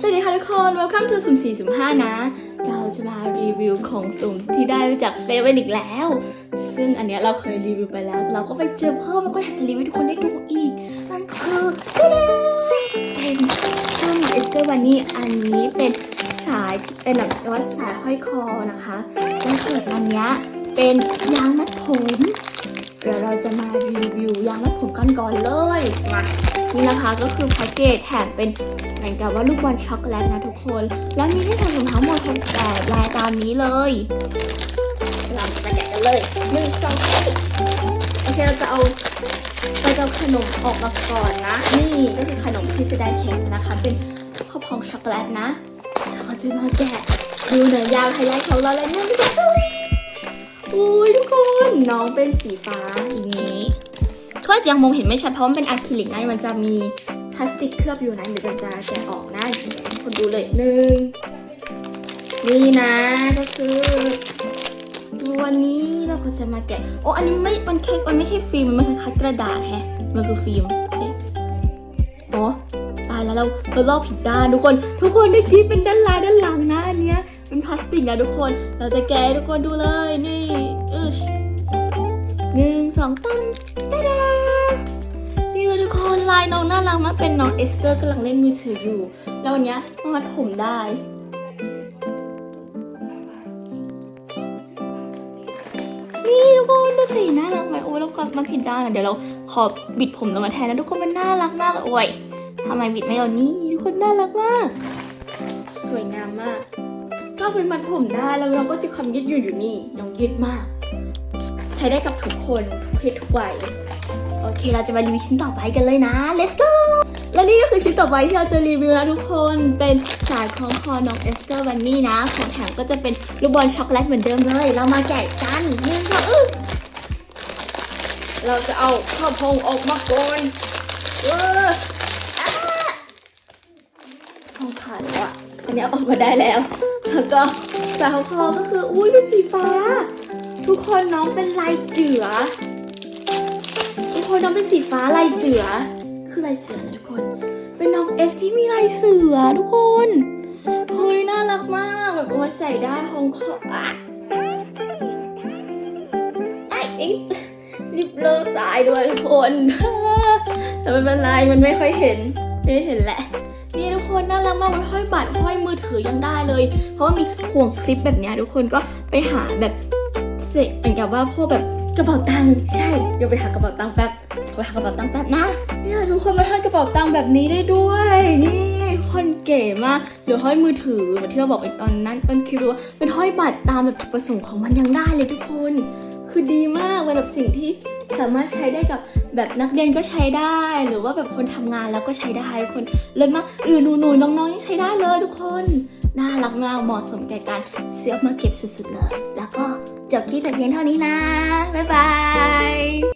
สวัสดีค่ะทุกคน welcome to สุ่ม4สุ่ม5นะ เราจะมารีวิวของสุ่มที่ได้มาจากเซเว่นอีกแล้ว ซึ่งอันเนี้ยเราเคยรีวิวไปแล้วแต่เราก็ไปเจอเพิ่มแล้วก็อยากจะรีวิวทุกคนได้ดูอีก นั่นก็คือเดเป็นช่องเอสเตอร์วันนี้อันนี้เป็นสายเป็นแบบว่าสายห้อยคอนะคะแล้วส่วนอันเนี้ยเป็นยางมัดผม ดี๋ยวเราจะมารีวิวยางมัดผมกันก่อนเลยมานี่นะคะก็คือแพ็กเกจแถมเป็นเหมือนกับว่าลูกบอลช็อกโกแลตนะทุกคน แล้วมีให้ทำรองเท้าหมดทั้งแต่ลายตามนี้เลยเราจะแกะกันเลยหนึ่งสองสามโอเคเราจะเอาเราจะเอาขนมออกมาก่อนนะ นี่ก็คือขนมที่จะได้แถมนะคะ เป็นข้าวพองช็อกโกแลตนะแล้วเราจะมาแกะดูหนังยางไฮไลท์ของเราเลยนะทุกคนอุ้ยทุกค น้องเป็นสีฟ้าอย่างนี้ก็ยังมองเห็นไม่ชัดเพราะมันเป็นอะคริลิกนะมันจะมีพลาสติกเคลือบอยู่นะเดี๋ยวจะจะแกะออกนะคนดูเลยหนึ่งนี่นะก็คือ ตัวนี้เราก็จะมาแกะโอ้อันนี้ไม่มันแค่มันไม่ใช่ฟิล์มมันคล้ายกระดาษแฮะมันคือฟิล์มอ๊ะโอ้ตายแล้วเราเราลอกผิดด้านทุกคน ทุกคนได้ที่เป็นด้านลายด้านหลังนะอันเนี้ยเป็นพลาสติกนะทุกคน เราจะแกะทุกคนดูเลยนี่ หนึ่งสองตั้งจ้าดานี่เลยทุกคนลายน้องน่ารักมากเป็นน้องเอสเตอร์กำลังเล่นมือถืออยู่ แล้ววันนี้มันมัดผมได้นี่ทุกคนดูสิน่ารักไหมโอ้ยแล้วก็มาผิดด้านอะเดี๋ยวเราขอบิดผมลงมาแทนนะทุกคนมันน่ารักมากโอ้ยทำไมบิดไม่เอานี่ทุกคนน่ารักมาก สวยงามมาก ก็เป็นมัดผมได้แล้วเราก็จะความยืดหยุ่นอยู่นี่น้องยืดมาก ใช้ได้กับทุกคนทุกเพศทุกวัยโอเคเราจะมารีวิวชิ้นต่อไปกันเลยนะ let's go และนี่ก็คือชิ้นต่อไปที่เราจะรีวิวนะทุกคนเป็นสายคล้องคอน้องเอสเตอร์วันนี่นะของแถมก็จะเป็นลูกบอลช็อกโกแลตเหมือนเดิมเลย เรามาแกะกันนี่ก็อึ๊บเราจะเอาข้าวพองออกมาก่อนเอออะช่องขาดแล้วอะอันนี้อออกมาได้แล้วแล้วก็สาวคอก็คืออุ้ยเป็นสีฟ้า ทุกคนน้องเป็นลายเจือ ทุกคนน้องเป็นสีฟ้าลายเจือ คือลายเสือนะทุกคน เป็นน้องเอสที่มีลายเสือทุกคนเฮ้ยน่ารักมากแบบเอามาใส่ได้ฮองคออะไอ้ไอ้ลิปเลอสายด้วยทุกคน แต่ไม่เป็นไรมันไม่ค่อยเห็น ไม่เห็นแหละนี่ทุกคนน่ารักมากมันห้อยบัตรห้อยมือถือยังได้เลย เพราะว่ามีห่วงคลิปแบบนี้ทุกคนก็ไปหาแบบ สกเหมือนกับว่าพวกแบบกระเป๋าตังค์ใช่เดี๋ยวไปหากระเป๋าตังค์แป๊บไปหากระเป๋าตังค์แป๊บนะเนี่ยทุกคนมาห้อยกระเป๋าตังค์แบบนี้ได้ด้วย นี่คนเก๋มากเดี๋ยวห้อยมือถือเหมือนที่เราบอกไปตอนนั้นตอนคิดว่าเป็นห้อยบัตรตามแบบประสงค์ของมันยังได้เลยทุกคน คือดีมากเป็นแบบสิ่งที่ สามารถใช้ได้กับแบบนักเรียนก็ใช้ได้ หรือว่าแบบคนทำงานแล้วก็ใช้ได้ทุกคนเลยมากหรือหนูหน้องๆยังใช้ได้เลยทุกคนน่ารักมากเหมาะสมแก่การเสียบมาเก็บสุดๆเลย แล้วก็จบคลิปแต่เพียงเท่านี้นะบ๊ายบาย